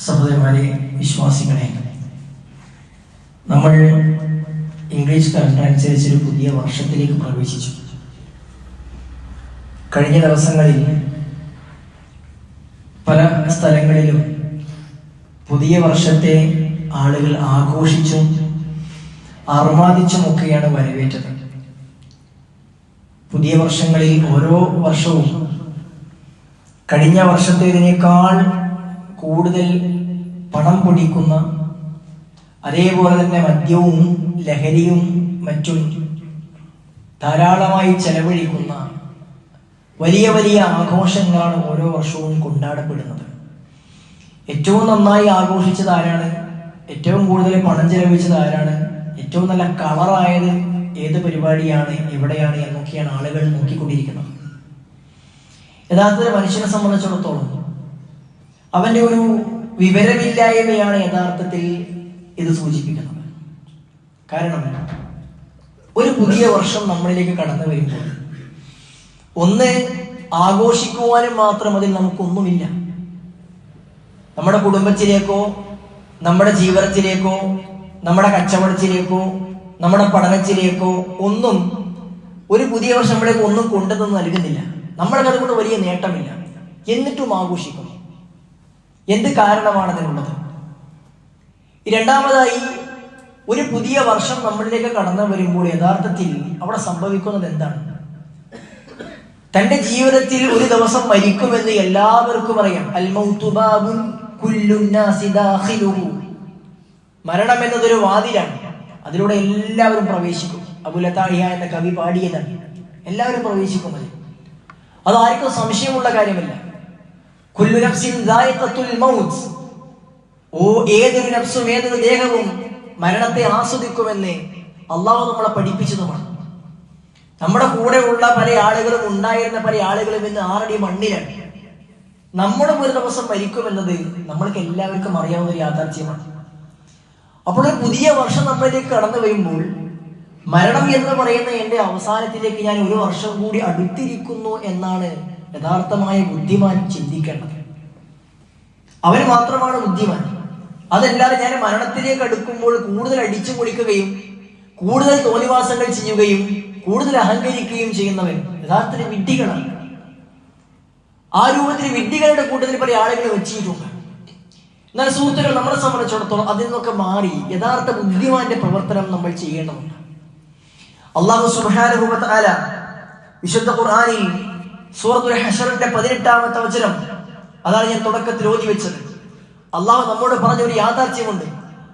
സഹോദരന്മാരെ വിശ്വാസികളെ നമ്മൾ ഇംഗ്ലീഷ് കലണ്ടർ അനുസരിച്ച് ഒരു പുതിയ വർഷത്തിലേക്ക് പ്രവേശിച്ചു. കഴിഞ്ഞ ദിവസങ്ങളിൽ പല സ്ഥലങ്ങളിലും പുതിയ വർഷത്തെ ആളുകൾ ആഘോഷിച്ചും അർമാദിച്ചുമൊക്കെയാണ് വരവേറ്റത്. പുതിയ വർഷങ്ങളിൽ ഓരോ വർഷവും കഴിഞ്ഞ വർഷത്തേതിനേക്കാൾ കൂടുതൽ പണം പൊടിക്കുന്ന അതേപോലെ തന്നെ മദ്യവും ലഹരിയും മറ്റും ധാരാളമായി ചെലവഴിക്കുന്ന വലിയ വലിയ ആഘോഷങ്ങളാണ് ഓരോ വർഷവും കൊണ്ടാടപ്പെടുന്നത്. ഏറ്റവും നന്നായി ആഘോഷിച്ചത് ആരാണ്? ഏറ്റവും കൂടുതൽ പണം ചെലവഴിച്ചത് ആരാണ്? ഏറ്റവും നല്ല കളറായത് ഏത് പരിപാടിയാണ്? എവിടെയാണ്? എന്നൊക്കെയാണ് ആളുകൾ നോക്കിക്കൊണ്ടിരിക്കുന്നത്. യഥാർത്ഥത്തിൽ മനുഷ്യനെ സംബന്ധിച്ചിടത്തോളം അവന്റെ ഒരു വിവരമില്ലായ്മയാണ് യഥാർത്ഥത്തിൽ ഇത് സൂചിപ്പിക്കുന്നത്. കാരണം ഒരു പുതിയ വർഷം നമ്മളിലേക്ക് കടന്നു വരുമ്പോൾ ഒന്ന് ആഘോഷിക്കുവാനും മാത്രം അതിൽ നമുക്കൊന്നുമില്ല. നമ്മുടെ കുടുംബത്തിലേക്കോ നമ്മുടെ ജീവിതത്തിലേക്കോ നമ്മുടെ കച്ചവടത്തിലേക്കോ നമ്മുടെ പഠനത്തിലേക്കോ ഒന്നും ഒരു പുതിയ വർഷം നമ്മളേക്ക് ഒന്നും കൊണ്ടുതന്ന് നൽകുന്നില്ല. നമ്മുടെ അതുകൊണ്ട് വലിയ നേട്ടമില്ല. എന്നിട്ടും ആഘോഷിക്കുന്നു. എന്ത് കാരണമാണ് അതിനുള്ളത് രണ്ടാമതായി ഒരു പുതിയ വർഷം നമ്മളിലേക്ക് കടന്നു വരുമ്പോൾ യഥാർത്ഥത്തിൽ അവിടെ സംഭവിക്കുന്നത് എന്താണ്? തന്റെ ജീവിതത്തിൽ ഒരു ദിവസം മരിക്കുമെന്ന് എല്ലാവർക്കും അറിയാം. മരണം എന്നതൊരു വാതിലാണ്. അതിലൂടെ എല്ലാവരും പ്രവേശിക്കും. അബുലതാഹിയ എന്ന കവി പാടിയതാണ് എല്ലാവരും പ്രവേശിക്കും അത് ആർക്കും സംശയമുള്ള കാര്യമല്ല. ഓ ഏതൊരു നഫ്സും ഏതൊരു ദേഹവും മരണത്തെ ആസ്വദിക്കുമെന്ന് അള്ളാഹു നമ്മളെ പഠിപ്പിച്ചതുമാണ്. നമ്മുടെ കൂടെ ഉള്ള പല ആളുകളും ഉണ്ടായിരുന്ന പല ആളുകളും ഇന്ന് ആറടി മണ്ണിലാണ്. നമ്മളും ഒരു ദിവസം മരിക്കുമെന്നത് നമ്മൾക്ക് എല്ലാവർക്കും അറിയാവുന്ന ഒരു യാഥാർത്ഥ്യമാണ്. അപ്പോൾ പുതിയ വർഷം നമ്മളിലേക്ക് കടന്നു വരുമ്പോൾ മരണം എന്ന് പറയുന്ന എന്റെ അവസാനത്തിലേക്ക് ഞാൻ ഒരു വർഷം കൂടി അടുത്തിരിക്കുന്നു എന്നാണ് യഥാർത്ഥമായ ബുദ്ധിമാൻ ചിന്തിക്കേണ്ടത്. അവർ മാത്രമാണ് ബുദ്ധിമാൻ. അതല്ലാതെ ഞാൻ മരണത്തിലേക്ക് അടുക്കുമ്പോൾ കൂടുതൽ അടിച്ചു പൊളിക്കുകയും കൂടുതൽ തോന്നിവാസങ്ങൾ ചെയ്യുകയും കൂടുതൽ അഹങ്കരിക്കുകയും ചെയ്യുന്നവൻ യഥാർത്ഥത്തിൽ വിഡ്ഢികളാണ്. ആ രൂപത്തിൽ വിഡ്ഢികളുടെ കൂട്ടത്തിൽ പല ആളുകൾ വെച്ചിട്ടുണ്ട്. എന്നാൽ സുഹൃത്തുക്കൾ നമ്മളെ സംബന്ധിച്ചിടത്തോളം അതിൽ നിന്നൊക്കെ മാറി യഥാർത്ഥ ബുദ്ധിമാന്റെ പ്രവർത്തനം നമ്മൾ ചെയ്യേണ്ടതുണ്ട്. അള്ളാഹു സുബാനുഭവത്താല വിശുദ്ധ ഖുർആാനിൽ സൂറത്തുൽ ഹഷറിന്റെ പതിനെട്ടാമത്തെ വചനം. അതാണ് ഞാൻ തുടക്കത്തിൽ ഓതി വെച്ചത്. അള്ളാഹു നമ്മോട് പറഞ്ഞ ഒരു യാഥാർത്ഥ്യമുണ്ട്.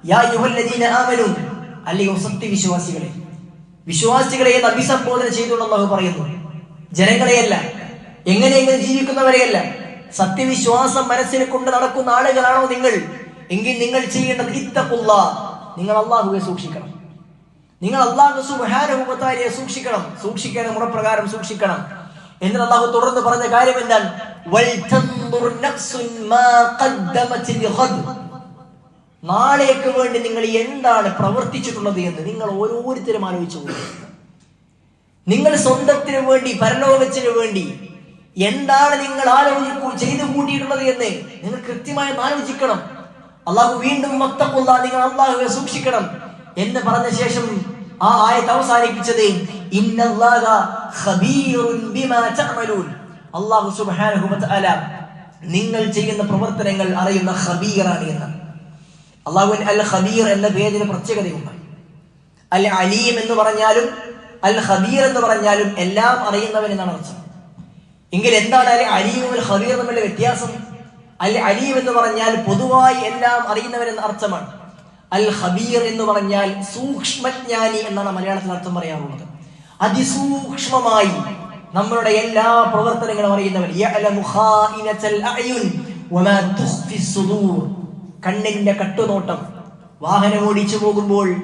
യാ യുഹല്ലദീന ആമനു അല്ലെങ്കിൽ സത്യവിശ്വാസികളെ. വിശ്വാസികളെ വിശ്വാസികളെ എന്ന് അഭിസംബോധന ചെയ്തുകൊണ്ട് അള്ളാഹു പറയുന്നു. ജനങ്ങളെയല്ല എങ്ങനെ എങ്ങനെ ജീവിക്കുന്നവരെയല്ല സത്യവിശ്വാസം മനസ്സിൽ കൊണ്ട് നടക്കുന്ന ആളുകളാണോ നിങ്ങൾ? എങ്കിൽ നിങ്ങൾ ചെയ്യേണ്ടത് ഇത്തപ്പുള്ള നിങ്ങൾ അള്ളാഹുവെ സൂക്ഷിക്കണം. നിങ്ങൾ അള്ളാഹു സുബാനുഭവത്താരിയെ സൂക്ഷിക്കണം. സൂക്ഷിക്കണം മുറപ്രകാരം സൂക്ഷിക്കണം. എന്നിട്ട് അള്ളാഹു തുടർന്ന് പറഞ്ഞ കാര്യം എന്താണ്. നാളേക്ക് വേണ്ടി നിങ്ങൾ എന്താണ് പ്രവർത്തിച്ചിട്ടുള്ളത് എന്ന് നിങ്ങൾ ഓരോരുത്തരും ആലോചിച്ചു നിങ്ങൾ സ്വന്തത്തിന് വേണ്ടി പരലോകത്തിന് വേണ്ടി എന്താണ് നിങ്ങൾ ആലോചിക്കൂ ചെയ്തു കൂട്ടിയിട്ടുള്ളത് എന്ന് നിങ്ങൾ കൃത്യമായി ആലോചിക്കണം. അള്ളാഹു വീണ്ടും മത്തക്കുള്ള നിങ്ങൾ അള്ളാഹുവെ സൂക്ഷിക്കണം എന്ന് പറഞ്ഞ ശേഷം ആ ആയത്ത് അവസാനിപ്പിച്ചത് നിങ്ങൾ ചെയ്യുന്ന പ്രവർത്തനങ്ങൾ അറിയുന്ന ഹബീറാണ് എന്ന്. അള്ളാഹുവിൻ അൽ ഹബീർ എന്ന പേരിന് പ്രത്യേകതയുണ്ട്. അൽ അലീം എന്ന് പറഞ്ഞാലും അൽ ഹബീർ എന്ന് പറഞ്ഞാലും എല്ലാം അറിയുന്നവൻ എന്നാണ് അർത്ഥം. എങ്കിൽ എന്താണ് അല്ലെ അലീമും ഖബീർ തമ്മിലുള്ള വ്യത്യാസം? അൽ അലീം എന്ന് പറഞ്ഞാൽ പൊതുവായി എല്ലാം അറിയുന്നവൻ എന്ന അർത്ഥമാണ്. അൽ ഹബീർ എന്ന് പറഞ്ഞാൽ സൂക്ഷ്മജ്ഞാനി എന്നാണ് മലയാളത്തിൽ അർത്ഥം പറയാറുള്ളത്. അതിസൂക്ഷ്മമായി നമ്മളുടെ എല്ലാ പ്രവർത്തനങ്ങളും അറിയുന്നവർ കണ്ണിന്റെ കട്ടുനോട്ടം. വാഹനം ഓടിച്ചു പോകുമ്പോൾ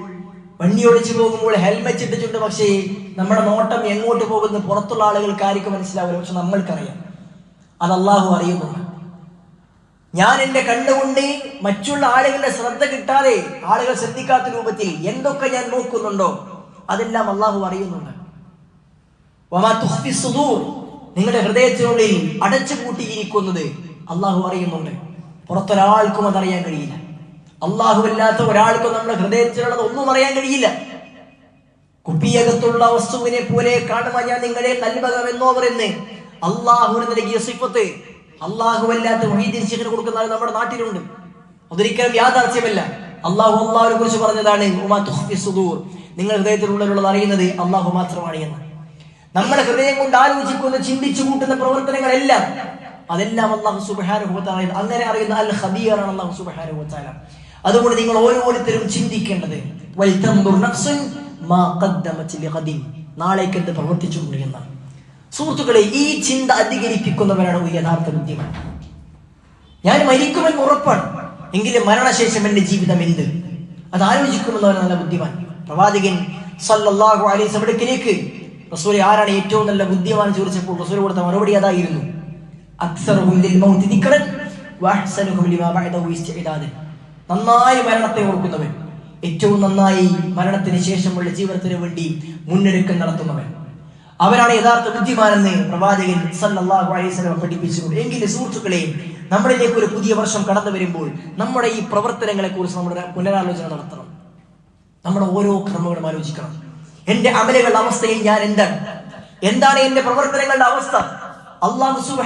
വണ്ടി ഓടിച്ചു പോകുമ്പോൾ ഹെൽമെറ്റ് ഇട്ടിട്ടുണ്ട് പക്ഷേ നമ്മുടെ നോട്ടം എങ്ങോട്ട് പോകുന്നു? പുറത്തുള്ള ആളുകൾക്ക് ആർക്കും മനസ്സിലാവില്ല. പക്ഷെ നമ്മൾക്കറിയാം. അത് അള്ളാഹു അറിയുന്നുണ്ട്. ഞാൻ എന്റെ കണ്ണുകൊണ്ട് മറ്റുള്ള ആളുകളുടെ ശ്രദ്ധ കിട്ടാതെ ആളുകൾ ശ്രദ്ധിക്കാത്ത രൂപത്തിൽ എന്തൊക്കെ ഞാൻ നോക്കുന്നുണ്ടോ അതെല്ലാം അള്ളാഹു അറിയുന്നുണ്ട്. നിങ്ങളുടെ ഹൃദയത്തിനുള്ളിൽ അടച്ചു പൂട്ടിയിരിക്കുന്നത് അള്ളാഹു അറിയുന്നുണ്ട്. പുറത്തൊരാൾക്കും അതറിയാൻ കഴിയില്ല. അല്ലാത്ത ഒരാൾക്കും നമ്മുടെ ഹൃദയത്തിലുള്ളത് ഒന്നും അറിയാൻ കഴിയില്ല. കുപ്പിയകത്തുള്ള വസ്തുവിനെ പോലെ കാണുവാൻ ഞാൻ നിങ്ങളെ കൽബകമെന്നോ പറയുന്നേ അള്ളാഹുവിന് നൽകിയ സിഫത്ത് അല്ലാത്ത മൊഹീദ്ദീൻ ശിഖർ കൊടുക്കുന്ന നമ്മുടെ നാട്ടിലുണ്ട്. അതൊരിക്കലും യാഥാർത്ഥ്യമല്ല. അള്ളാഹു അള്ളാഹുവിനെ കുറിച്ച് പറഞ്ഞതാണ് നിങ്ങൾ ഹൃദയത്തിലുള്ളത് അറിയുന്നത് അള്ളാഹു മാത്രമാണ് എന്ന്. നമ്മുടെ ഹൃദയം കൊണ്ട് ആലോചിക്കുന്ന ചിന്തിച്ചു കൂട്ടുന്ന പ്രവർത്തനങ്ങളെല്ലാം അതെല്ലാം അള്ളാഹു സുബാനുഭവത്താല അങ്ങനെ അറിയുന്ന അൽ ഹബീറാണ് അള്ളാഹു സുബാനുഭവത്താല അതുകൊണ്ട് നിങ്ങൾ ഓരോരുത്തരും ചിന്തിക്കേണ്ടത്. നാളേക്ക് എന്ത് പ്രവർത്തിച്ചുകൊണ്ട് എന്നാണ്. സുഹൃത്തുക്കളെ ഈ ചിന്ത അധികരിപ്പിക്കുന്നവരാണ് ഒരു യഥാർത്ഥ ബുദ്ധിമാൻ ഞാൻ മരിക്കുമെന്ന് ഉറപ്പാണ്. എങ്കിലും മരണശേഷം എന്റെ ജീവിതം എന്ത്? അത് ആലോചിക്കുമെന്നവരാണ് നല്ല ബുദ്ധിമാൻ. പ്രവാചകൻ സല്ലല്ലാഹു അലൈഹി അവിടേക്കിലേക്ക് റസൂലെ ആരാണ് ഏറ്റവും നല്ല ബുദ്ധിമാൻ ചോദിച്ചപ്പോൾ റസൂൽ കൊടുത്ത മറുപടി അതായിരുന്നു. നന്നായി മരണത്തെ ഓർക്കുന്നവൻ. ഏറ്റവും നന്നായി മരണത്തിന് ശേഷമുള്ള ജീവിതത്തിന് വേണ്ടി മുന്നൊരുക്കം നടത്തുന്നവൻ. അവരാണ് യഥാർത്ഥ ബുദ്ധിമാനെന്ന് പ്രവാചകൻ സല്ലല്ലാഹു അലൈഹി വസല്ലം പഠിപ്പിച്ചു. എങ്കിലും സുഹൃത്തുക്കളെ നമ്മളിലേക്ക് ഒരു പുതിയ വർഷം കടന്നു വരുമ്പോൾ നമ്മുടെ ഈ പ്രവർത്തനങ്ങളെ കുറിച്ച് നമ്മുടെ പുനരാലോചന നടത്തണം. നമ്മുടെ ഓരോ ക്രമങ്ങളും ആലോചിക്കണം. എന്റെ അമലുകളുടെ അവസ്ഥയിൽ ഞാൻ എന്താണ്? എന്താണ് എന്റെ പ്രവർത്തനങ്ങളുടെ അവസ്ഥ? അള്ളാഹു വ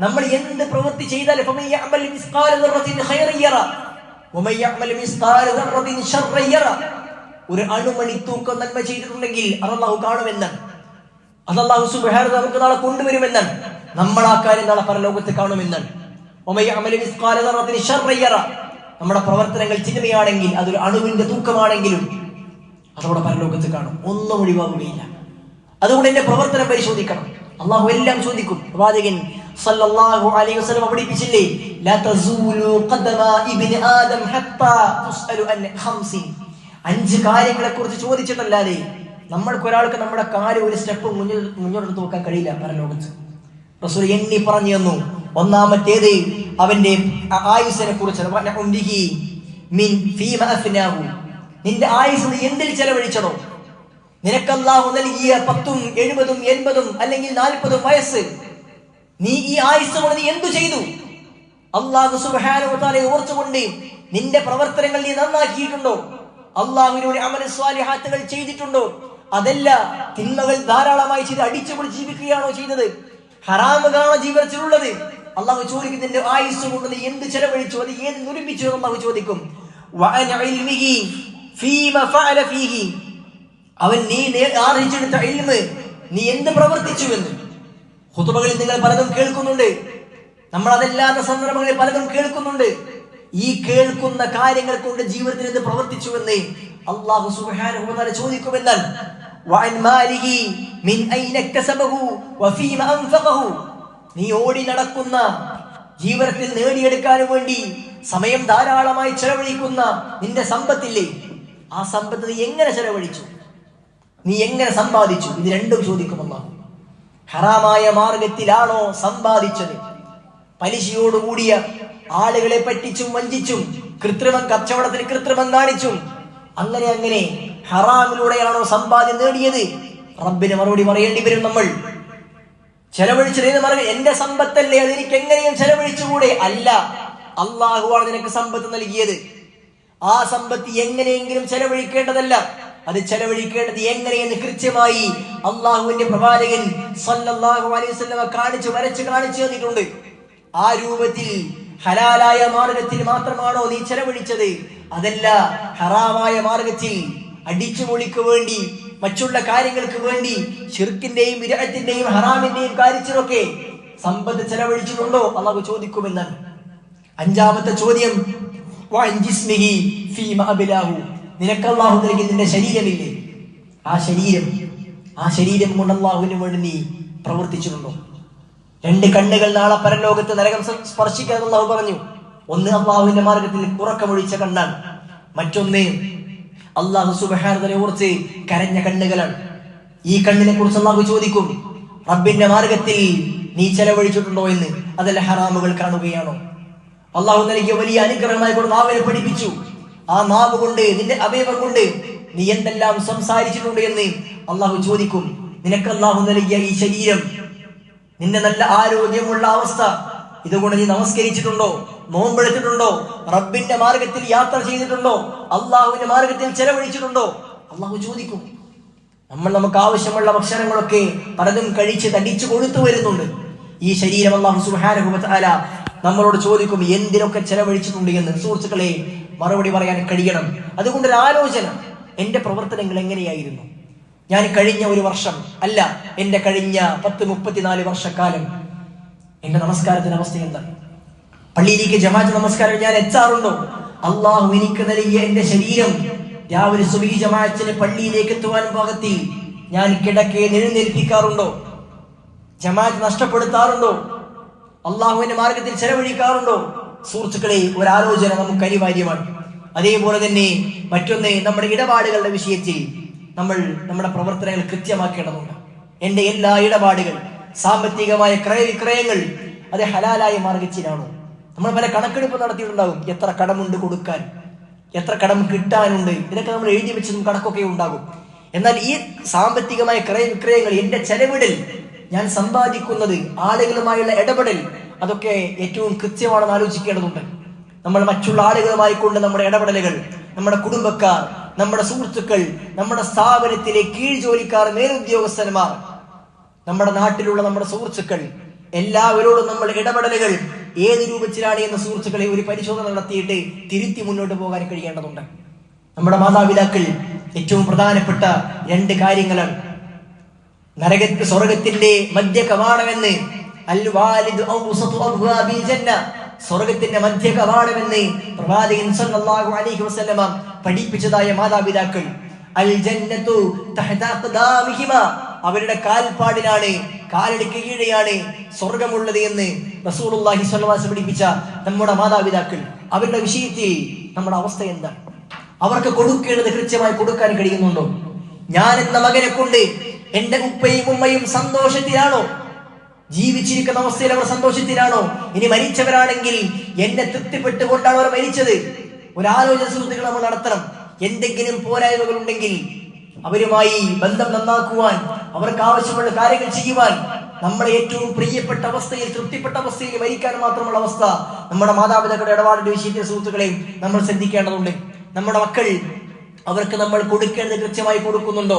നമ്മൾ എന്ത് പ്രവൃത്തി ചെയ്താൽ ഒരു അണുമണി തൂക്കം നന്മ ചെയ്തിട്ടുണ്ടെങ്കിൽ അതല്ലാഹു കാണുമെന്നാണ് അത് അള്ളാഹു സുബ്ഹാനഹു നമുക്ക് നാളെ കൊണ്ടുവരുമെന്നാണ് നമ്മൾ ആ കാര്യം നാളെ പരലോകത്ത് കാണുമെന്നാണ് നമ്മുടെ പ്രവർത്തനങ്ങൾ ചിന്മയാണെങ്കിൽ അതൊരു അണുവിന്റെ തൂക്കമാണെങ്കിലും അതവിടെ പരലോകത്ത് കാണും. ഒന്നും ഒഴിവാകുകയില്ല. അതുകൊണ്ട് എന്റെ പ്രവർത്തനം പരിശോധിക്കണം. അള്ളാഹു എല്ലാം ചോദിക്കും. പ്രവാചകൻ സല്ലല്ലാഹു അലൈഹി വസല്ലം പഠിപ്പിച്ചില്ലേ ലാ തസൂലു ഖദമ ഇബ്നു ആദം ഹത്താ തുസ്അലു അൻ ഖംസിൻ. അഞ്ച് കാര്യങ്ങളെ കുറിച്ച് ചോദിച്ചിട്ടല്ലാതെ നമ്മൾക്ക് ഒരാൾക്ക് നമ്മുടെ കാൽ ഒരു സ്റ്റെപ്പ് മുന്നിൽ മുന്നോട്ട് നോക്കാൻ കഴിയില്ല പരലോകത്ത്. റസൂൽ എണ്ണി പറഞ്ഞു തന്നു. ഒന്നാമത്തേത് അവന്റെ ആയുസിനെ കുറിച്ച് നിന്റെ ആയുസ് എന്തിൽ ചെലവഴിച്ചടോ നിനക്കല്ലാഹു നൽകിയ പത്തും എഴുപതും എൺപതും അല്ലെങ്കിൽ നാൽപ്പതും വയസ്സ്. നീ ഈ ആയുസ് കൊണ്ട് നീ എന്തു ചെയ്തു? അള്ളാഹു സുബാനുത്താലെ ഓർത്തുകൊണ്ട് നിന്റെ പ്രവർത്തനങ്ങൾ നീ നന്നാക്കിയിട്ടുണ്ടോ? അള്ളാഹുവിനോട് അമല സ്വാലിഹാത്തുകൾ ചെയ്തിട്ടുണ്ടോ? അതല്ല തിന്മകൾ ധാരാളമായി ചെയ്ത് അടിച്ചുപൊളി ജീവിക്കുകയാണോ ചെയ്തത്? ഹറാമുകളാണോ ജീവിതത്തിലുള്ളത്? അള്ളാഹു ചോദിക്കുന്നതിന്റെ ആയുസ് കൊണ്ട് നീ എന്ത് ചെലവഴിച്ചു അത് ഏത് നുരുമ്പിച്ചു എന്ന് അള്ളാഹു ചോദിക്കും. അവൻ നേ- ആർജിച്ചെടുത്ത ഇൽമ് നീ എന്ത് പ്രവർത്തിച്ചു എന്ന്. ഹുതുബകളിൽ നിങ്ങൾ പലതും കേൾക്കുന്നുണ്ട്. നമ്മൾ അതല്ലാത്ത സന്ദർഭങ്ങളിൽ പലതും കേൾക്കുന്നുണ്ട്. ഈ കേൾക്കുന്ന കാര്യങ്ങൾ കൊണ്ട് ജീവിതത്തിൽ എന്ത് പ്രവർത്തിച്ചുവെന്ന് അള്ളാഹു തആല ചോദിക്കുമെന്നാൽ നീ ഓടി നടക്കുന്ന ജീവിതത്തിൽ നേടിയെടുക്കാൻ വേണ്ടി സമയം ധാരാളമായി ചെലവഴിക്കുന്ന നിന്റെ സമ്പത്തില്ലേ? ആ സമ്പത്ത് നീ എങ്ങനെ ചെലവഴിച്ചു? നീ എങ്ങനെ സമ്പാദിച്ചു? ഇത് രണ്ടും ചോദിക്കുമെന്നാണ് ഹറാമായ മാർഗത്തിലാണോ സമ്പാദിച്ചത്? പലിശയോടുകൂടിയ ആളുകളെ പറ്റിച്ചും വഞ്ചിച്ചും കൃത്രിമം കച്ചവടത്തിന് കൃത്രിമം കാണിച്ചും അങ്ങനെ അങ്ങനെ ഹറാമിലൂടെയാണോ സമ്പാദ്യം നേടിയത്? റബ്ബിന് മറുപടി പറയേണ്ടി വരും നമ്മൾ. ചെലവഴിച്ചത് പറഞ്ഞ എന്റെ സമ്പത്തല്ലേ അത് എനിക്ക് എങ്ങനെയും ചെലവഴിച്ചുകൂടെ? അല്ല അള്ളാഹുവാണ് നിനക്ക് സമ്പത്ത് നൽകിയത്. ആ സമ്പത്ത് എങ്ങനെയെങ്കിലും ചെലവഴിക്കേണ്ടതല്ല. അത് ചെലവഴിക്കേണ്ടത് എങ്ങനെയെന്ന് കൃത്യമായി അള്ളാഹുവിന്റെ പ്രവാചകൻ സല്ലല്ലാഹു അലൈഹി കാണിച്ചു വരച്ച് കാണിച്ചു തന്നിട്ടുണ്ട്. ആ രൂപത്തിൽ ഹലാലായ മാർഗത്തിൽ മാത്രമാണോ നീ ചെലവഴിച്ചത്? അതല്ല ഹറാമായ മാർഗത്തിൽ അടിച്ചുപൊളിക്ക് വേണ്ടി മറ്റുള്ള കാര്യങ്ങൾക്ക് വേണ്ടി ഷിർക്കിന്റെയും വിരഹത്തിന്റെയും ഹറാമിന്റെയും കാര്യത്തിലൊക്കെ സമ്പത്ത് ചെലവഴിച്ചിട്ടുണ്ടോ? അള്ളാഹു ചോദിക്കുമെന്നാണ്. അഞ്ചാമത്തെ ചോദ്യം നിനക്ക് അള്ളാഹു നൽകി നിന്റെ ശരീരമില്ലേ? ആ ശരീരം ആ ശരീരം കൊണ്ട് അള്ളാഹുവിന് വേണ്ടി നീ പ്രവർത്തിച്ചിട്ടുണ്ടോ? രണ്ട് കണ്ണുകൾ നാളെ പരലോകത്ത് നരകം സ്പർശിക്കാൻ പറഞ്ഞു. ഒന്ന് അള്ളാഹുവിന്റെ മാർഗത്തിൽ ഉറക്കമൊഴിച്ച കണ്ണാണ്. മറ്റൊന്ന് അള്ളാഹു സുബഹാരതനെ കുറിച്ച് കരഞ്ഞ കണ്ണുകളാണ്. ഈ കണ്ണിനെ കുറിച്ച് അള്ളാഹു ചോദിക്കും റബ്ബിന്റെ മാർഗത്തിൽ നീ ചെലവഴിച്ചിട്ടുണ്ടോ എന്ന്? അതല്ല ഹറാമുകൾ കാണുകയാണോ? അള്ളാഹു നൽകിയ വലിയ അനുഗ്രഹമായി കൊണ്ട് നാവിനെ പഠിപ്പിച്ചു. ആ നാവ് കൊണ്ട് നിന്റെ അവയവം കൊണ്ട് നീ എന്തെല്ലാം സംസാരിച്ചിട്ടുണ്ട് എന്ന് അള്ളാഹു ചോദിക്കും. നിനക്ക് അള്ളാഹു നൽകിയ ഈ ശരീരം നിന്റെ നല്ല ആരോഗ്യമുള്ള അവസ്ഥ ഇതുകൊണ്ട് നീ നമസ്കരിച്ചിട്ടുണ്ടോ? നോമ്പെടുത്തിട്ടുണ്ടോ? റബ്ബിന്റെ മാർഗത്തിൽ യാത്ര ചെയ്തിട്ടുണ്ടോ? അള്ളാഹുവിന്റെ മാർഗത്തിൽ ചെലവഴിച്ചിട്ടുണ്ടോ? അള്ളാഹു ചോദിക്കും. നമ്മൾ നമുക്ക് ആവശ്യമുള്ള ഭക്ഷണങ്ങളൊക്കെ പലതും കഴിച്ച് തടിച്ചു കൊടുത്തു വരുന്നുണ്ട്. ഈ ശരീരം അള്ളാഹു സുഹാനുഭവത്താല നമ്മളോട് ചോദിക്കും എന്തിനൊക്കെ ചെലവഴിച്ചിട്ടുണ്ട് എന്ന്? സുഹൃത്തുക്കളെ മറുപടി പറയാൻ കഴിയണം. അതുകൊണ്ട് ഒരു ആലോചന എന്റെ പ്രവർത്തനങ്ങൾ എങ്ങനെയായിരുന്നു? ഞാൻ കഴിഞ്ഞ ഒരു വർഷം അല്ല എന്റെ കഴിഞ്ഞ പത്ത് മുപ്പത്തിനാല് വർഷക്കാലം. എന്റെ നമസ്കാരത്തിന്റെ അവസ്ഥ എന്താണ് പള്ളിയിലേക്ക് ജമാഅത്ത് നമസ്കാരം ഞാൻ എത്താറുണ്ടോ? അള്ളാഹു എനിക്ക് നൽകിയ എന്റെ ശരീരം രാവിലെ സുബി ജമാഅത്തിന് പള്ളിയിലേക്ക് എത്തുവാൻ പാകത്തിൽ ഞാൻ കിടക്കയെ നിഴുന്നേൽപ്പിക്കാറുണ്ടോ ജമാഅത്ത് നഷ്ടപ്പെടുത്താറുണ്ടോ? അള്ളാഹുവിന്റെ മാർഗത്തിൽ ചെലവഴിക്കാറുണ്ടോ? സുഹൃത്തുക്കളെ ഒരു ആലോചന നമുക്ക് അനിവാര്യമാണ്. അതേപോലെ തന്നെ മറ്റൊന്ന് നമ്മുടെ ഇടപാടുകളുടെ വിഷയത്തിൽ നമ്മൾ നമ്മുടെ പ്രവർത്തനങ്ങൾ കൃത്യമാക്കേണ്ടതുണ്ട്. എന്റെ എല്ലാ ഇടപാടുകൾ സാമ്പത്തികമായ ക്രയവിക്രയങ്ങൾ അത് ഹലാലായ മാർഗത്തിലാണോ. നമ്മൾ പല കണക്കെടുപ്പ് നടത്തിയിട്ടുണ്ടാകും. എത്ര കടമുണ്ട് കൊടുക്കാൻ എത്ര കടം കിട്ടാനുണ്ട് ഇതൊക്കെ നമ്മൾ എഴുതി വെച്ചതും കണക്കൊക്കെ ഉണ്ടാകും. എന്നാൽ ഈ സാമ്പത്തികമായ ക്രയവിക്രയങ്ങൾ എന്റെ ചെലവിടൽ ഞാൻ സമ്പാദിക്കുന്നത് ആളുകളുമായുള്ള ഇടപെടൽ അതൊക്കെ ഏറ്റവും കൃത്യമാണെന്ന് ആലോചിക്കേണ്ടതുണ്ട്. നമ്മൾ മറ്റുള്ള ആളുകളുമായി കൊണ്ട് നമ്മുടെ ഇടപെടലുകൾ നമ്മുടെ കുടുംബക്കാർ നമ്മുടെ സുഹൃത്തുക്കൾ നമ്മുടെ സ്ഥാപനത്തിലെ കീഴ് ജോലിക്കാർ മേലുദ്യോഗസ്ഥന്മാർ നമ്മുടെ നാട്ടിലുള്ള നമ്മുടെ സുഹൃത്തുക്കൾ എല്ലാവരോടും നമ്മൾ ഇടപെടലുകൾ ഏത് രൂപത്തിലാണ് എന്ന സുഹൃത്തുക്കളെ ഒരു പരിശോധന നടത്തിയിട്ട് തിരുത്തി മുന്നോട്ട് പോകാൻ കഴിയേണ്ടതുണ്ട്. നമ്മുടെ മാതാപിതാക്കൾ ഏറ്റവും പ്രധാനപ്പെട്ട രണ്ട് കാര്യങ്ങളാണ്. നരക സ്വർഗത്തിന്റെ മധ്യ കവാടമെന്ന് അൽ വാലിദ് ജന്ന സ്വർഗത്തിന്റെ മധ്യ കവാടമെന്ന് പ്രവാചകൻ സല്ലല്ലാഹു അലൈഹി വസല്ലമ പഠിപ്പിച്ചതായ മാതാപിതാക്കൾ അൽ ജന്നത്തു ഖദാമിഹിമ അവരുടെ കാൽപ്പാടിലാണ് കാലടിക്ക് കീഴെയാണ് സ്വർഗമുള്ളത് എന്ന് റസൂലുള്ളാഹി സ്വല്ലല്ലാഹു പഠിപ്പിച്ച നമ്മുടെ മാതാപിതാക്കൾ. അവരുടെ വിഷയത്തിൽ നമ്മുടെ അവസ്ഥ എന്താണ് അവർക്ക് കൊടുക്കേണ്ടത് കൃത്യമായി കൊടുക്കാൻ കഴിയുന്നുണ്ടോ? ഞാൻ എന്ന മകനെ കൊണ്ട് എന്റെ ഉപ്പയും ഉമ്മയും സന്തോഷത്തിലാണോ? ജീവിച്ചിരിക്കുന്ന അവസ്ഥയിൽ അവർ സന്തോഷത്തിലാണോ? ഇനി മരിച്ചവരാണെങ്കിൽ എന്നെ തൃപ്തിപ്പെട്ടുകൊണ്ടാണ് അവർ മരിച്ചത്? ഒരു ആലോചന സുഹൃത്തുക്കൾ നമ്മൾ നടത്തണം. എന്തെങ്കിലും പോരായ്മകൾ ഉണ്ടെങ്കിൽ അവരുമായി ബന്ധം നന്നാക്കുവാൻ അവർക്ക് ആവശ്യമുള്ള കാര്യങ്ങൾ ചെയ്യുവാൻ നമ്മളെ ഏറ്റവും പ്രിയപ്പെട്ട അവസ്ഥയിൽ തൃപ്തിപ്പെട്ട അവസ്ഥയിൽ മരിക്കാൻ മാത്രമുള്ള അവസ്ഥ നമ്മുടെ മാതാപിതാക്കളുടെ ഇടപാടിന്റെ വിഷയത്തിലെ സുഹൃത്തുക്കളെയും നമ്മൾ ശ്രദ്ധിക്കേണ്ടതുണ്ട്. നമ്മുടെ മക്കൾ അവർക്ക് നമ്മൾ കൊടുക്കേണ്ടത് കൃത്യമായി കൊടുക്കുന്നുണ്ടോ?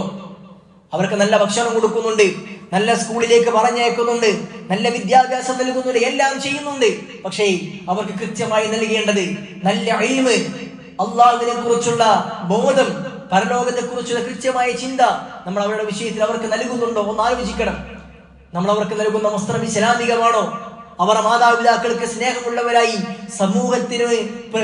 അവർക്ക് നല്ല ഭക്ഷണം കൊടുക്കുന്നുണ്ട്. നല്ല സ്കൂളിലേക്ക് പറഞ്ഞേക്കുന്നുണ്ട് നല്ല വിദ്യാഭ്യാസം നൽകുന്നുണ്ട്. എല്ലാം ചെയ്യുന്നുണ്ട്. പക്ഷേ അവർക്ക് കൃത്യമായി നൽകേണ്ടത് നല്ല അഴിമ് അള്ളാഹുവിനെ കുറിച്ചുള്ള ബോധം പരലോകത്തെ കുറിച്ചുള്ള കൃത്യമായ ചിന്ത നമ്മൾ അവരുടെ വിഷയത്തിൽ അവർക്ക് നൽകുന്നുണ്ടോ? ഒന്ന് ആലോചിക്കണം. നമ്മൾ അവർക്ക് നൽകുന്ന വസ്ത്രം ഇസ്ലാമികമാണോ? അവർ മാതാപിതാക്കൾക്ക് സ്നേഹമുള്ളവരായി സമൂഹത്തിന്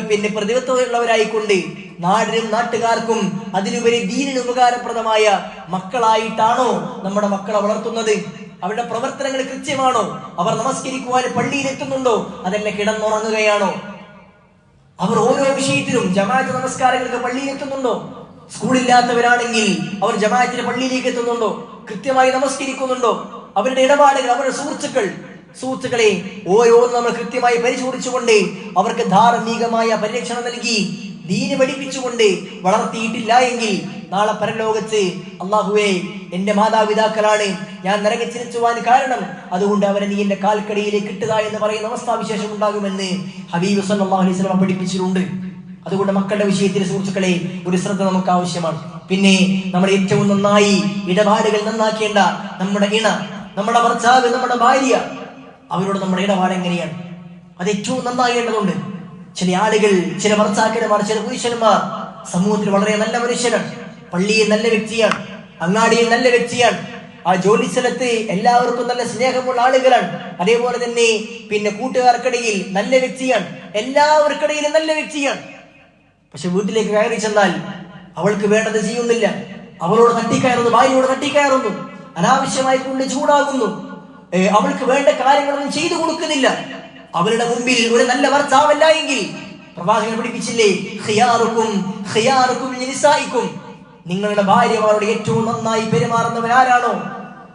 പിന്നെ പ്രതിബദ്ധതയുള്ളവരായി കൊണ്ട് നാടിനും നാട്ടുകാർക്കും അതിനുപരി ദീനിന് ഉപകാരപ്രദമായ മക്കളായിട്ടാണോ നമ്മുടെ മക്കളെ വളർത്തുന്നത്? അവരുടെ പ്രവർത്തനങ്ങൾ കൃത്യമാണോ? അവർ നമസ്കരിക്കുവാൻ പള്ളിയിൽ എത്തുന്നുണ്ടോ അതല്ല കിടന്നുറങ്ങുകയാണോ? അവർ ഓരോ വിഷയത്തിലും ജമാഅത്ത് നമസ്കാരങ്ങൾക്ക് പള്ളിയിൽ എത്തുന്നുണ്ടോ സ്കൂളില്ലാത്തവരാണെങ്കിൽ അവർ ജമാഅത്തിന് പള്ളിയിലേക്ക് എത്തുന്നുണ്ടോ കൃത്യമായി നമസ്കരിക്കുന്നുണ്ടോ? അവരുടെ ഇടപാടുകൾ അവരുടെ സുഹൃത്തുക്കൾ സുഹൃത്തുക്കളെ ഓരോന്നും നമ്മൾ കൃത്യമായി പരിശോധിച്ചുകൊണ്ട് അവർക്ക് ധാർമ്മികമായ പരിരക്ഷണം നൽകി ദീന് പഠിപ്പിച്ചുകൊണ്ട് വളർത്തിയിട്ടില്ല എങ്കിൽ നാളെ പരലോകത്ത് അള്ളാഹുവേ എന്റെ മാതാപിതാക്കളാണ് ഞാൻ നരകച്ചിരിച്ചുവാൻ കാരണം അതുകൊണ്ട് അവരെ നീ എന്റെ കാൽക്കടിയിലേക്ക് കിട്ടുക എന്ന് പറയുന്ന അവസ്ഥാവിശേഷം ഉണ്ടാകുമെന്ന് ഹബീബ് സല്ലല്ലാഹു അലൈഹി വസല്ലം പഠിപ്പിച്ചിട്ടുണ്ട്. അതുകൊണ്ട് മക്കളുടെ വിഷയത്തിൽ സുഹൃത്തുക്കളെ ഒരു ശ്രദ്ധ നമുക്ക് ആവശ്യമാണ്. പിന്നെ നമ്മൾ ഏറ്റവും നന്നായി ഇടപാടുകൾ നന്നാക്കേണ്ട നമ്മുടെ ഇണ നമ്മുടെ ഭർത്താവ് നമ്മുടെ ഭാര്യ അവരോട് നമ്മുടെ ഇടപാട് എങ്ങനെയാണ്? അത് ഏറ്റവും നന്നാകേണ്ടതുണ്ട് ചില ആളുകൾ ചില ഭർത്താക്കന്മാർ ചില പുരുഷന്മാർ സമൂഹത്തിൽ വളരെ നല്ല മനുഷ്യനാണ് പള്ളിയിൽ നല്ല വ്യക്തിയാണ്. അങ്ങാടിയിൽ നല്ല വ്യക്തിയാണ്. ആ ജോലി സ്ഥലത്ത് എല്ലാവർക്കും നല്ല സ്നേഹമുള്ള ആളുകളാണ്. അതേപോലെ തന്നെ പിന്നെ കൂട്ടുകാർക്കിടയിൽ നല്ല വ്യക്തിയാണ്. എല്ലാവർക്കിടയിലും നല്ല വ്യക്തിയാണ്. പക്ഷെ വീട്ടിലേക്ക് കയറി ചെന്നാൽ അവൾക്ക് വേണ്ടത് ചെയ്യുന്നില്ല. അവളോട് തട്ടിക്കയറുന്നു ഭാര്യയോട് തട്ടിക്കയറുന്നു. അനാവശ്യമായി കൊണ്ട് ചൂടാകുന്നു. അവൾക്ക് വേണ്ട കാര്യങ്ങളൊന്നും ചെയ്തു കൊടുക്കുന്നില്ല. അവരുടെ മുമ്പിൽ ഒരു നല്ല ഭർത്താവല്ല എങ്കിൽ പ്രവാചകൻ പഠിപ്പിച്ചില്ലേ? ഹിയാറുക്കും ഹിയാറുക്കും നിസായിക്കും. നിങ്ങളുടെ ഭാര്യമാരോട് ഏറ്റവും നന്നായി പെരുമാറുന്നവരാരാണോ?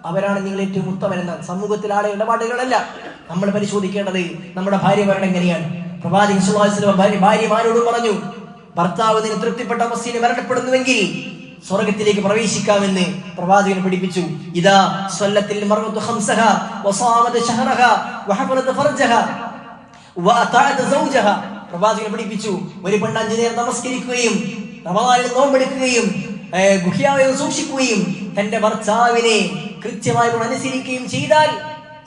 അവരാണ് നിങ്ങൾ ഏറ്റവും ഉത്തമനെന്ന് സമൂഹത്തിൽ ആളെ ഇടപാടുകളല്ല. നമ്മൾ പരിശോധിക്കേണ്ടത് നമ്മുടെ ഭാര്യമാരുടെ എങ്ങനെയാണ്? പ്രവാചകൻ ഭാര്യമാരോട് പറഞ്ഞു ഭർത്താവ് നിന് തൃപ്തിപ്പെട്ട അവസ്ഥയിൽ മരണപ്പെടുന്നുവെങ്കിൽ സ്വർഗത്തിലേക്ക് പ്രവേശിക്കാമെന്ന് പ്രവാചകൻ പഠിപ്പിച്ചു ഇതാ സ്വല്ലത്തിൽ മർവത്തു ഹംസഹ വസാമത ശഹറഹ വഹഫലത ഫർജഹ വഅതഅത സൗജഹ. പ്രവാചകൻ പഠിപ്പിച്ചു ഒരു പെണ്ണ് അഞ്ചു നേരം നമസ്കരിക്കുകയും റമദാനിൽ നോമ്പെടുക്കുകയും ഗുഹ്യാവയം സൂക്ഷിക്കുകയും തന്റെ ഭർത്താവിനെ കൃത്യമായി അനുസരിക്കുകയും ചെയ്താൽ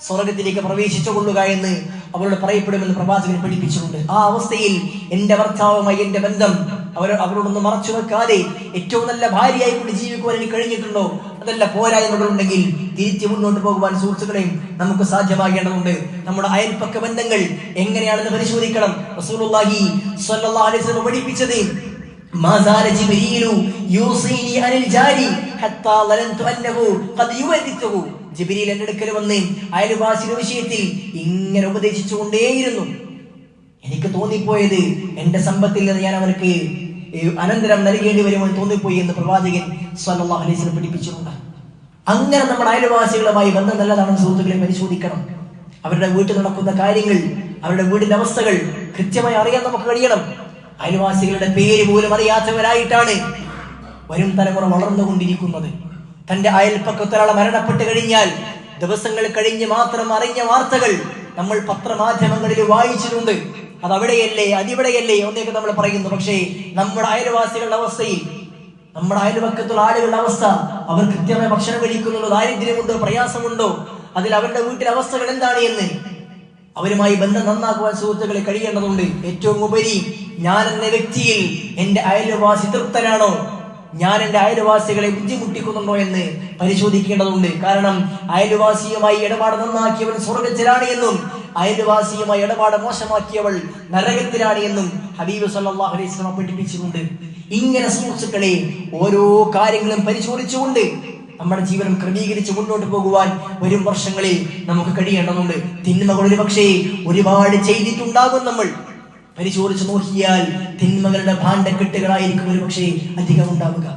സ്വർഗത്തിലേക്ക് പ്രവേശിച്ചു കൊള്ളുക എന്ന് അവരോട് പറയപ്പെടുമെന്ന് പ്രവാചകൻ പഠിപ്പിച്ചിട്ടുണ്ട്. ആ അവസ്ഥയിൽ എന്റെ ഭർത്താവുമായി എന്റെ ബന്ധം അവർ അവരോടൊന്നും മറച്ചു വെക്കാതെ ഏറ്റവും നല്ല ഭാര്യയായി കൂടി ജീവിക്കുവാൻ എനിക്ക് കഴിഞ്ഞിട്ടുണ്ടോ? അതല്ല പോരായ്മകളുണ്ടെങ്കിൽ തിരിച്ചു മുന്നോട്ട് പോകുവാൻ സുഹൃത്തുക്കളെയും നമുക്ക് സാധ്യമാകേണ്ടതുണ്ട്. നമ്മുടെ അയൽപ്പക്ക ബന്ധങ്ങൾ എങ്ങനെയാണെന്ന് പരിശോധിക്കണം. റസൂലുള്ളാഹി സ്വല്ലല്ലാഹു അലൈഹി വസല്ലം പഠിപ്പിച്ചത് ما زال جبريل يوصيني عن الجاري حتى ظننت انه قد يورثه ജിബിരിയിൽ എന്റെ അടുക്കൽ വന്ന് അയൽവാസിയുടെ വിഷയത്തിൽ ഇങ്ങനെ ഉപദേശിച്ചുകൊണ്ടേയിരുന്നു എനിക്ക് തോന്നിപ്പോയത് എന്റെ സമ്പത്തിൽ നിന്ന് ഞാൻ അവർക്ക് ഏ, അനന്തരം നൽകേണ്ടി വരുമെന്ന് തോന്നിപ്പോയി എന്ന് പ്രവാചകൻ സ്വല്ലല്ലാഹു അലൈഹി വസല്ലം പഠിപ്പിച്ചിട്ടുണ്ട് അങ്ങനെ നമ്മുടെ അയൽവാസികളുമായി ബന്ധം നല്ലതാണെന്ന് സുഹൃത്തുക്കളെ പരിശോധിക്കണം അവരുടെ വീട്ടിൽ നടക്കുന്ന കാര്യങ്ങൾ അവരുടെ വീടിന്റെ അവസ്ഥകൾ കൃത്യമായി അറിയാൻ നമുക്ക് കഴിയണം അയൽവാസികളുടെ പേര് പോലും അറിയാത്തവരായിട്ടാണ് വരും തലമുറ വളർന്നുകൊണ്ടിരിക്കുന്നത്. തന്റെ അയൽപ്പക്കത്തൊരാൾ മരണപ്പെട്ട് കഴിഞ്ഞാൽ ദിവസങ്ങൾ കഴിഞ്ഞ് മാത്രം അറിഞ്ഞ വാർത്തകൾ നമ്മൾ പത്രമാധ്യമങ്ങളിൽ വായിച്ചിട്ടുണ്ട്. അത് അവിടെയല്ലേ അതിവിടെയല്ലേ ഒന്നേക്ക് നമ്മൾ പറയുന്നു. പക്ഷേ നമ്മുടെ അയൽവാസികളുടെ അവസ്ഥയിൽ നമ്മുടെ അയൽപക്കത്തുള്ള ആളുകളുടെ അവസ്ഥ അവർ കൃത്യമായി ഭക്ഷണം കഴിക്കുന്നുണ്ടോ ദാരിദ്ര്യമുണ്ടോ പ്രയാസമുണ്ടോ അതിൽ അവരുടെ വീട്ടിലെ അവസ്ഥകൾ എന്താണ് എന്ന് അവരുമായി ബന്ധം നന്നാക്കുവാൻ സുഹൃത്തുക്കളെ കഴിയേണ്ടതുണ്ട്. ഏറ്റവും ഉപരി ഞാൻ എന്ന വ്യക്തിയിൽ എന്റെ അയൽവാസി തൃപ്തനാണോ? ഞാൻ എന്റെ അയൽവാസികളെ ബുദ്ധിമുട്ടിക്കുന്നുണ്ടോ എന്ന് പരിശോധിക്കേണ്ടതുണ്ട്. കാരണം അയൽവാസിയുമായി ഇടപാട് നന്നാക്കിയവൻ സ്വർഗത്തിലാണ് എന്നും അയൽവാസിയുമായി ഇടപാട് മോശമാക്കിയവൾ നരകത്തിലാണ് എന്നും ഹബീബ് സല്ലല്ലാഹു അലൈഹി പഠിപ്പിച്ചിട്ടുണ്ട്. ഇങ്ങനെ സുഹൃത്തുക്കളെ ഓരോ കാര്യങ്ങളും പരിശോധിച്ചുകൊണ്ട് നമ്മുടെ ജീവനം ക്രമീകരിച്ച് മുന്നോട്ട് പോകുവാൻ വരും വർഷങ്ങളിൽ നമുക്ക് കഴിയേണ്ടതുണ്ട്. തിന്മകൾ ഒരു പക്ഷേ ഒരുപാട് ചെയ്തിട്ടുണ്ടാകും നമ്മൾ. പരിശോധിച്ച് നോക്കിയാൽ തിന്മകളുടെ ഭാണ്ഡക്കെട്ടുകളായിരിക്കും ഒരു പക്ഷേ അധികം ഉണ്ടാവുക.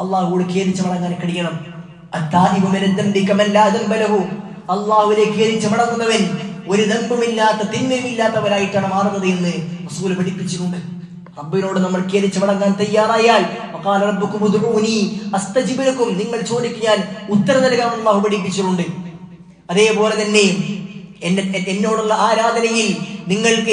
അള്ളാഹുവോട് ഖേദിച്ച് മടങ്ങാൻ കഴിയണം. അള്ളാഹുവിലേക്ക് ഖേദിച്ച് മടങ്ങുന്നവൻ ഒരു ദമ്പുമില്ലാത്ത തിന്മയുമില്ലാത്തവരായിട്ടാണ് മാറുന്നത് എന്ന് റസൂൽ പഠിപ്പിച്ചിട്ടുണ്ട്. റബ്ബിനോട് നമ്മൾ ഖേദിച്ച് മടങ്ങാൻ തയ്യാറായാൽ അസ്തജിബിനക്കും നിങ്ങൾ ചോദിക്ക് ഞാൻ ഉത്തരം നൽകാമെന്ന് അള്ളാഹു പഠിപ്പിച്ചിട്ടുണ്ട്. അതേപോലെ തന്നെ എന്നെ എന്നോടുള്ള ആരാധനയിൽ നിങ്ങൾക്ക്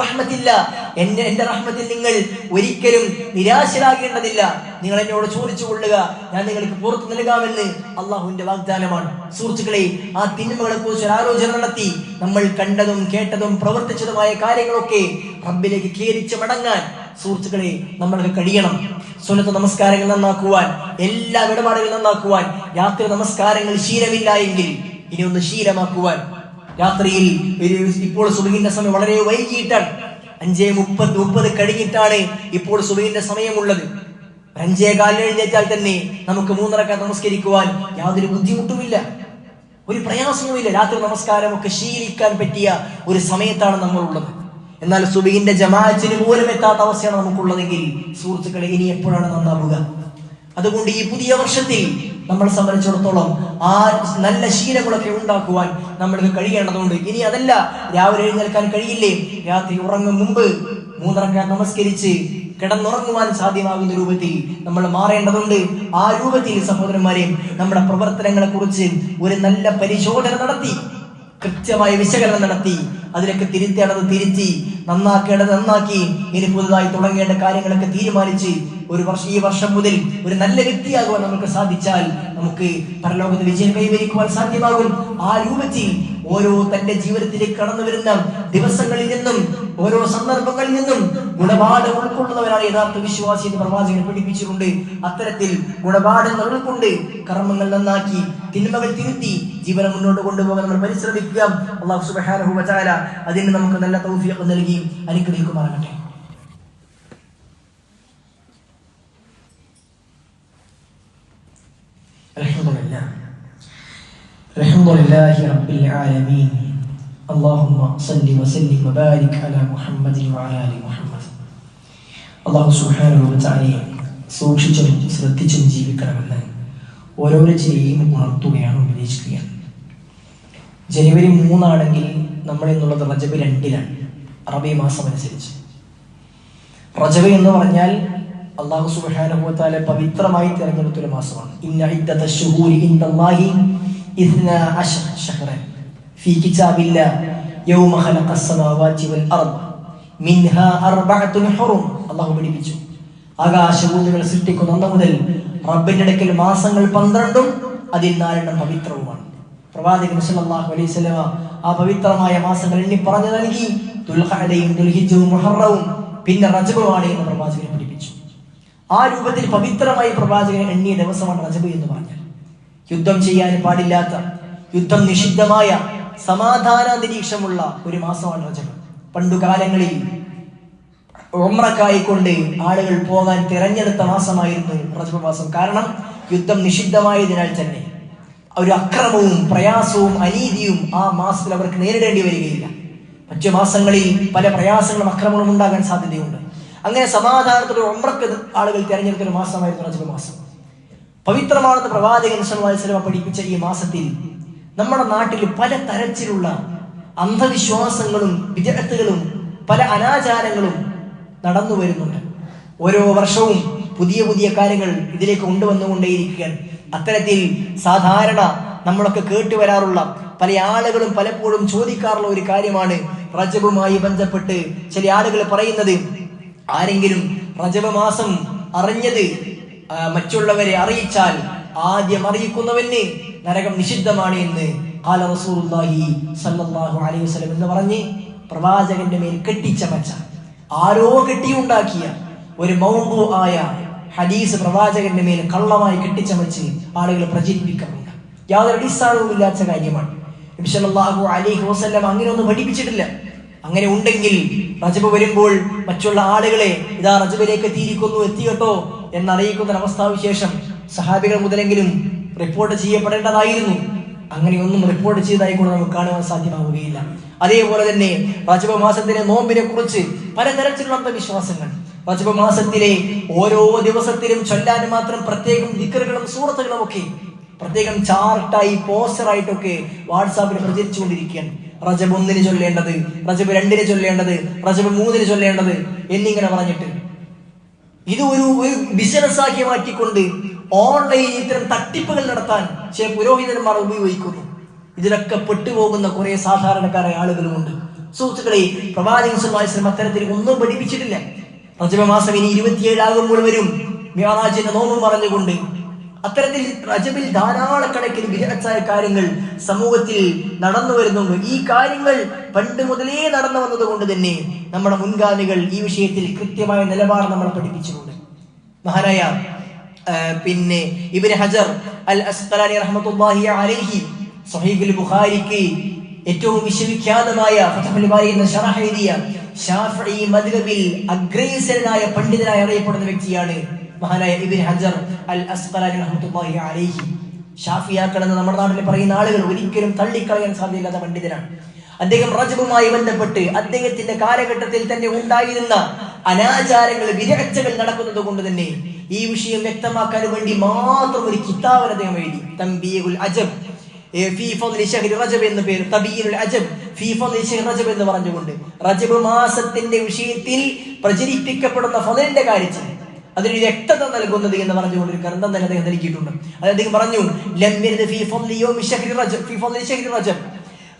റഹ്മത്തില്ല. എന്റെ എന്റെ റഹ്മത്തിൽ നിങ്ങൾ ഒരിക്കലും നിരാശരാകേണ്ടതില്ല. നിങ്ങൾ എന്നോട് ചോദിച്ചു കൊള്ളുക. ഞാൻ നിങ്ങൾക്ക് പുറത്തു നൽകാമെന്ന് അള്ളാഹുവിന്റെ വാഗ്ദാനമാണ്. സുഹൃത്തുക്കളെ ആ തിന്മകളെ കുറിച്ച് ആലോചന നടത്തി. നമ്മൾ കണ്ടതും കേട്ടതും പ്രവർത്തിച്ചതുമായ കാര്യങ്ങളൊക്കെ റബ്ബിലേക്ക് കേരിച്ച് മടങ്ങാൻ സുഹൃത്തുക്കളെ നമ്മൾക്ക് കഴിയണം. സുന്നത്ത് നമസ്കാരങ്ങൾ നന്നാക്കുവാൻ എല്ലാ ഇടപാടുകളും നന്നാക്കുവാൻ രാത്രി നമസ്കാരങ്ങൾ ശീലമില്ല എങ്കിൽ ഇനി ഒന്ന് ശീലമാക്കുവാൻ രാത്രിയിൽ ഇപ്പോൾ സുബഹിന്റെ സമയം വളരെ വൈകിട്ടാണ്. അഞ്ചേ മുപ്പത് മുപ്പത് കഴിഞ്ഞിട്ടാണ് ഇപ്പോൾ സുബഹിന്റെ സമയമുള്ളത്. അഞ്ചേ കാലിൽ എഴുന്നേറ്റാൽ തന്നെ നമുക്ക് മൂന്നരക്ക നമസ്കരിക്കുവാൻ യാതൊരു ബുദ്ധിമുട്ടുമില്ല. ഒരു പ്രയാസവുമില്ല. രാത്രി നമസ്കാരമൊക്കെ ശീലിക്കാൻ പറ്റിയ ഒരു സമയത്താണ് നമ്മളുള്ളത്. എന്നാൽ സുബിഹിന്റെ ജമാഅത്തിന് പോലും എത്താത്ത അവസ്ഥയാണ് നമുക്കുള്ളതെങ്കിൽ സുഹൃത്തുക്കളെ ഇനി എപ്പോഴാണ് നന്നാവുക? അതുകൊണ്ട് ഈ പുതിയ വർഷത്തിൽ നമ്മളെ സംബന്ധിച്ചിടത്തോളം ആ നല്ല ശീലങ്ങളൊക്കെ ഉണ്ടാക്കുവാൻ നമ്മൾക്ക് കഴിയേണ്ടതുണ്ട്. ഇനി അതല്ല രാവിലെ എഴുന്നേൽക്കാൻ കഴിയില്ലേ? രാത്രി ഉറങ്ങും മുമ്പ് മൂന്നരക്ക നമസ്കരിച്ച് കിടന്നുറങ്ങുവാൻ സാധ്യമാകുന്ന രൂപത്തിൽ നമ്മൾ മാറേണ്ടതുണ്ട്. ആ രൂപത്തിൽ സഹോദരന്മാരെയും നമ്മുടെ പ്രവർത്തനങ്ങളെ കുറിച്ച് ഒരു നല്ല പരിശോധന നടത്തി. കൃത്യമായ വിശകലനം നടത്തി അതിലൊക്കെ തിരുത്തേണ്ടത് തിരുത്തി നന്നാക്കേണ്ടത് നന്നാക്കി ഇനി പുതുതായി തുടങ്ങേണ്ട കാര്യങ്ങളൊക്കെ തീരുമാനിച്ച് ഒരു വർഷം ഈ വർഷം മുതൽ ഒരു നല്ല വ്യക്തിയാകുവാൻ നമുക്ക് സാധിച്ചാൽ നമുക്ക് പരലോകത്ത് വിജയം കൈവരിക്കുവാൻ സാധ്യമാകും. ആ രൂപത്തിൽ ഓരോ തന്റെ ജീവിതത്തിലേക്ക് കടന്നു വരുന്ന ദിവസങ്ങളിൽ നിന്നും ഓരോ സന്ദർഭങ്ങളിൽ നിന്നും ഗുണപാഠം ഉൾക്കൊള്ളുന്നവരാണ് യഥാർത്ഥ വിശ്വാസി എന്ന് പ്രവാചകൻ പഠിപ്പിച്ചിട്ടുണ്ട് അത്തരത്തിൽ ഗുണപാഠങ്ങൾ ഉൾക്കൊണ്ട് കർമ്മങ്ങൾ നന്നാക്കി തിന്മകൾ തിരുത്തി ജീവനം മുന്നോട്ട് കൊണ്ടുപോകാൻ നമ്മൾ പരിശ്രമിക്കുക അള്ളാഹു സുബ്ഹാനഹു വ തആല അതിന് നമുക്ക് നല്ല തൗഫീഖ് നൽകി അനുഗ്രഹിക്കുമാറാകട്ടെ الحمد لله الحمد لله رب العالمين اللهم صل وسلم وبارك على محمد وعلى ال محمد അള്ളാഹു സുഹാനുഭവത്താലെയും സൂക്ഷിച്ചും ശ്രദ്ധിച്ചും ജീവിക്കണമെന്ന് ഓരോരുത്തരെയും ഉണർത്തുകയാണ് ഉപദേശിക്കുകയാണ് ജനുവരി മൂന്നാണെങ്കിൽ നമ്മൾ എന്നുള്ളത് റജബ് രണ്ടിലാണ് അറബി മാസം അനുസരിച്ച് റജബ് എന്ന് പറഞ്ഞാൽ അള്ളാഹു സുബ്ഹാനഹുവതാല പവിത്രമായി തിരഞ്ഞെടുത്തൊരു മാസമാണ് ഇന്ന كتاب الله يوم خلق السماوات والأرض منها أربعة حرم. الله പഠിപ്പിച്ചു. ആകാശഭൂമികൾ സൃഷ്ടിക്കുന്ന അന്ന് മുതൽ റബ്ബിന്റെ അടുക്കൽ മാസങ്ങൾ പന്ത്രണ്ടും അതിൽ നാലെണ്ണം പവിത്രവുമാണ്. പ്രവാചകൻ സല്ലല്ലാഹു അലൈഹി വസല്ലമ ആ പവിത്രമായ മാസങ്ങൾ എണ്ണി പറഞ്ഞു നൽകി. ദുൽഖഅദയും ദുൽഹിജ്ജും മുഹറവും പിന്നെ റജബുമാണ് എന്ന് പ്രവാചകൻ പഠിപ്പിച്ചു. ആ രൂപത്തിൽ പവിത്രമായി പ്രവാചകൻ എണ്ണിയ ദിവസമാണ് റജബ് എന്ന് പറഞ്ഞാൽ. യുദ്ധം ചെയ്യാൻ പാടില്ലാത്ത യുദ്ധം നിഷിദ്ധമായ സമാധാന അന്തരീക്ഷമുള്ള ഒരു മാസമാണ് റജബ്. പണ്ടുകാലങ്ങളിൽ ഉമ്രക്കായിക്കൊണ്ട് ആളുകൾ പോകാൻ തിരഞ്ഞെടുത്ത മാസമായിരുന്നു റജബ് മാസം. കാരണം യുദ്ധം നിഷിദ്ധമായതിനാൽ തന്നെ ഒരു അക്രമവും പ്രയാസവും അനീതിയും ആ മാസത്തിൽ അവർക്ക് നേരിടേണ്ടി വരികയില്ല. മറ്റു മാസങ്ങളിൽ പല പ്രയാസങ്ങളും അക്രമങ്ങളും ഉണ്ടാകാൻ സാധ്യതയുണ്ട്. അങ്ങനെ സമാധാനത്തോടെ ഉമ്രക്ക് ആളുകൾ തിരഞ്ഞെടുത്ത ഒരു മാസമായിരുന്നു റജബ് മാസം. പവിത്രമാണെന്ന് പ്രവാചകൻ സ്വലമ പഠിപ്പിച്ച ഈ മാസത്തിൽ നമ്മുടെ നാട്ടിൽ പല തരത്തിലുള്ള അന്ധവിശ്വാസങ്ങളും വിദഗ്ധകളും പല അനാചാരങ്ങളും നടന്നു വരുന്നുണ്ട്. ഓരോ വർഷവും പുതിയ പുതിയ കാര്യങ്ങൾ ഇതിലേക്ക് കൊണ്ടുവന്നുകൊണ്ടേയിരിക്കുകയാണ്. അത്തരത്തിൽ സാധാരണ നമ്മളൊക്കെ കേട്ടുവരാറുള്ള പല ആളുകളും പലപ്പോഴും ചോദിക്കാറുള്ള ഒരു കാര്യമാണ് റജബുമായി ബന്ധപ്പെട്ട് ചില ആളുകൾ പറയുന്നത് ആരെങ്കിലും റജബ് മാസം അറിഞ്ഞത് മറ്റുള്ളവരെ അറിയിച്ചാൽ ആദ്യം അറിയിക്കുന്നവന് നരകം നിഷിദ്ധമാണ് എന്ന് കാല റസൂലുള്ളാഹി സല്ലല്ലാഹു അലൈഹി വസല്ലം എന്ന് പറഞ്ഞ് പ്രവാചകന്റെ മേൽ കെട്ടിച്ചമച്ച ആരോ കെട്ടിയുണ്ടാക്കിയ ഒരു മൗബു ആയ ഹദീസ് പ്രവാചകന്റെ മേൽ കള്ളമായി കെട്ടിച്ചമച്ച് ആളുകൾ പ്രചരിപ്പിക്കുന്നുണ്ട് യാതൊരു അടിസ്ഥാനവും ഇല്ലാത്ത കാര്യമാണ്. അലൈഹി വസല്ലം അങ്ങനെ ഒന്നും പഠിപ്പിച്ചിട്ടില്ല. അങ്ങനെ ഉണ്ടെങ്കിൽ റജബ് വരുമ്പോൾ മറ്റുള്ള ആളുകളെ ഇതാ റജബിലേക്ക് എത്തിയിരിക്കുന്നു എത്തിയട്ടോ എന്നറിയിക്കുന്ന ഒരവസ്ഥാവിശേഷം സഹാബികൾ മുതലെങ്കിലും റിപ്പോർട്ട് ചെയ്യപ്പെടേണ്ടതായിരുന്നു. അങ്ങനെയൊന്നും റിപ്പോർട്ട് ചെയ്തതായി കൂടെ നമുക്ക് കാണുവാൻ സാധ്യമാവുകയില്ല. അതേപോലെ തന്നെ റജബ് മാസത്തിലെ നോമ്പിനെ കുറിച്ച് പലതരത്തിലുള്ള അന്ധവിശ്വാസങ്ങൾ റജബ് മാസത്തിലെ ഓരോ ദിവസത്തിലും ചൊല്ലാൻ മാത്രം പ്രത്യേകം ദിക്കറുകളും സൂറത്തുകളും ഒക്കെ പ്രത്യേകം ചാർട്ടായി പോസ്റ്ററായിട്ടൊക്കെ വാട്സാപ്പിൽ പ്രചരിച്ചുകൊണ്ടിരിക്കുകയാണ്. റജബ് ഒന്നിന് ചൊല്ലേണ്ടത് റജബ് രണ്ടിന് ചൊല്ലേണ്ടത് റജബ് മൂന്നിന് ചൊല്ലേണ്ടത് എന്നിങ്ങനെ പറഞ്ഞിട്ട്. ഇത് ഒരു ഒരു ബിസിനസ് ആക്കി മാറ്റിക്കൊണ്ട് ഓൺലൈൻ ഇത്തരം തട്ടിപ്പുകൾ നടത്താൻ ചില പുരോഹിതന്മാർ ഉപയോഗിക്കുന്നു. ഇതിലൊക്കെ പെട്ടുപോകുന്ന കുറെ സാധാരണക്കാരായ ആളുകളുമുണ്ട്. സുഹൃത്തുക്കളെ പ്രവാചകൻ അത്തരത്തിൽ ഒന്നും പഠിപ്പിച്ചിട്ടില്ല. റജബ മാസം ഇനി ഇരുപത്തിയേഴാകുമ്പോൾ വരും. മ്യാറാജിന്റെ നോമ്പും പറഞ്ഞുകൊണ്ട് അത്തരത്തിൽ റജബിൽ ധാരാളക്കണക്കിന് വിരച്ചായ കാര്യങ്ങൾ സമൂഹത്തിൽ നടന്നു വരുന്നുണ്ട്. ഈ കാര്യങ്ങൾ പണ്ട് മുതലേ നടന്നു വന്നത് കൊണ്ട് തന്നെ നമ്മുടെ മുൻഗാമികൾ ഈ വിഷയത്തിൽ കൃത്യമായ നിലപാട് നമ്മൾ പഠിപ്പിച്ചിട്ടുണ്ട്. മഹാനായ പിന്നെ ഇബ്നു ഹജർ അൽ അസ്കലാനി റഹ്മത്തുള്ളാഹി അലൈഹി സ്വഹീഹുൽ ബുഖാരിക്ക് ഏറ്റവും വിശ്വവിഖ്യാതമായ ഫതഹുൽ ബാരി എന്ന ഷറഹ് എഴുതിയ ഷാഫിഈ മദ്ഹബിൽ അഗ്രേസരനായ പണ്ഡിതനായി അറിയപ്പെടുന്ന വ്യക്തിയാണ് മഹാനായ ഇബ്നു ഹജർ അൽ അസ്കലാനി റഹ്മത്തുള്ളാഹി അലൈഹി. ഷാഫിയാക്കൾ എന്ന് നമ്മുടെ നാട്ടിൽ പറയുന്ന ആളുകൾ ഒരിക്കലും തള്ളിക്കളയാൻ സാധ്യതയില്ലാത്ത പണ്ഡിതനാണ്. അദ്ദേഹം റജബുമായി ബന്ധപ്പെട്ട് അദ്ദേഹത്തിന്റെ കാലഘട്ടത്തിൽ തന്നെ ഉണ്ടായിരുന്ന അനാചാരങ്ങൾ വിരകച്ചകൾ നടക്കുന്നത് കൊണ്ട് തന്നെ ഈ വിഷയം വ്യക്തമാക്കാൻ വേണ്ടി മാത്രം ഒരു കിതാബ് അദ്ദേഹം എഴുതി. തംബീഹുൽ അജബ്. റജബ് പേര്. അജബ് റജബ് എന്ന് പറഞ്ഞുകൊണ്ട് റജബ് മാസത്തിന്റെ വിഷയത്തിൽ പ്രചരിപ്പിക്കപ്പെടുന്ന ഫലന്റെ കാര്യത്തിൽ അതിന് വ്യക്തത നൽകുന്നത് എന്ന് പറഞ്ഞുകൊണ്ട് ഒരു ഗ്രന്ഥം തന്നെ അദ്ദേഹം നൽകിയിട്ടുണ്ട് അത് അദ്ദേഹം പറഞ്ഞു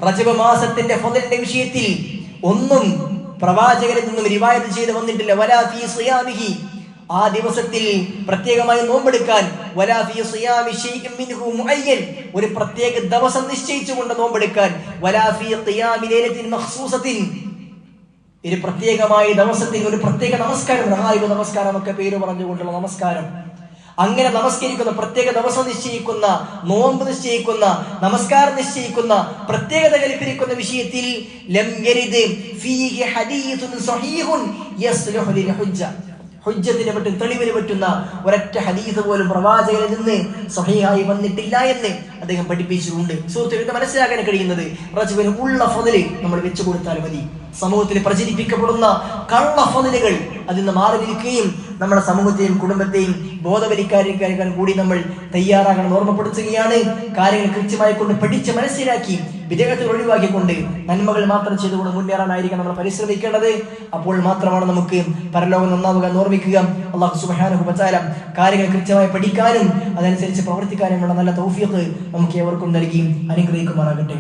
റജബ് മാസത്തിന്റെ ഫലിന്റെ വിഷയത്തിൽ ഒന്നും പ്രവാചകരിൽ നിന്നും റിവായത് ചെയ്ത് വന്നിട്ടില്ല. വലാഫി സുയാമിഹി. ആ ദിവസത്തിൽ പ്രത്യേകമായി നോമ്പെടുക്കാൻ ഒരു പ്രത്യേക ദിവസം നിശ്ചയിച്ചുകൊണ്ട് നോമ്പെടുക്കാൻ ഒരു പ്രത്യേകമായി ദിവസത്തിൽ ഒരു പ്രത്യേക നമസ്കാരം നമസ്കാരം ഒക്കെ പേര് പറഞ്ഞുകൊണ്ടുള്ള നമസ്കാരം. അങ്ങനെ നമസ്കരിക്കുന്ന പ്രത്യേക ദിവസം നിശ്ചയിക്കുന്ന നോമ്പ് നിശ്ചയിക്കുന്ന നമസ്കാരം നിശ്ചയിക്കുന്ന പ്രത്യേകത കൽപ്പിരിക്കുന്ന വിഷയത്തിൽ ലംഗരിത് ഫീഹി ഹദീസുൻ സ്വഹീഹുൻ യസ്ലുഹു ലിൽ ഹുജ്ജ. ഹുജ്ജത്തിന് പറ്റും തെളിവിന് പറ്റുന്ന ഒരൊറ്റ ഹദീസ് പോലും പ്രവാചകനിൽ നിന്ന് സഹിഹായി വന്നിട്ടില്ല എന്ന് അദ്ദേഹം പഠിപ്പിച്ചിട്ടുണ്ട്. സുഹൃത്തുക്കൾക്ക് മനസ്സിലാക്കാൻ കഴിയുന്നത് റജുവിന് ഉള്ള ഫതിൽ നമ്മൾ വെച്ചു കൊടുത്താൽ മതി. സമൂഹത്തിൽ പ്രചരിപ്പിക്കപ്പെടുന്ന കള്ള ഫതിലുകൾ അതിൽ നിന്ന് മാറി നിൽക്കുകയും നമ്മുടെ സമൂഹത്തെയും കുടുംബത്തെയും ബോധവലിക്കാരിക്കാൻ കൂടി നമ്മൾ തയ്യാറാകണം ഓർമ്മപ്പെടുത്തുകയാണ്. കാര്യങ്ങൾ കൃത്യമായി കൊണ്ട് പഠിച്ച് മനസ്സിലാക്കി വിദേഹത്തിൽ ഒഴിവാക്കിക്കൊണ്ട് നന്മകൾ മാത്രം ചെയ്തുകൊണ്ട് മുന്നേറാനായിരിക്കണം നമ്മൾ പരിശ്രമിക്കേണ്ടത്. അപ്പോൾ മാത്രമാണ് നമുക്ക് പരലോകം നന്നാവുക എന്ന് ഓർമ്മിക്കുക. അള്ളാഹു സുബാനുഭവത്താല കാര്യങ്ങൾ കൃത്യമായി പഠിക്കാനും അതനുസരിച്ച് പ്രവർത്തിക്കാനുമുള്ള നല്ല തൗഫീഖ് നമുക്ക് ഏവർക്കും നൽകി അനുഗ്രഹിക്കുമാറാകട്ടെ.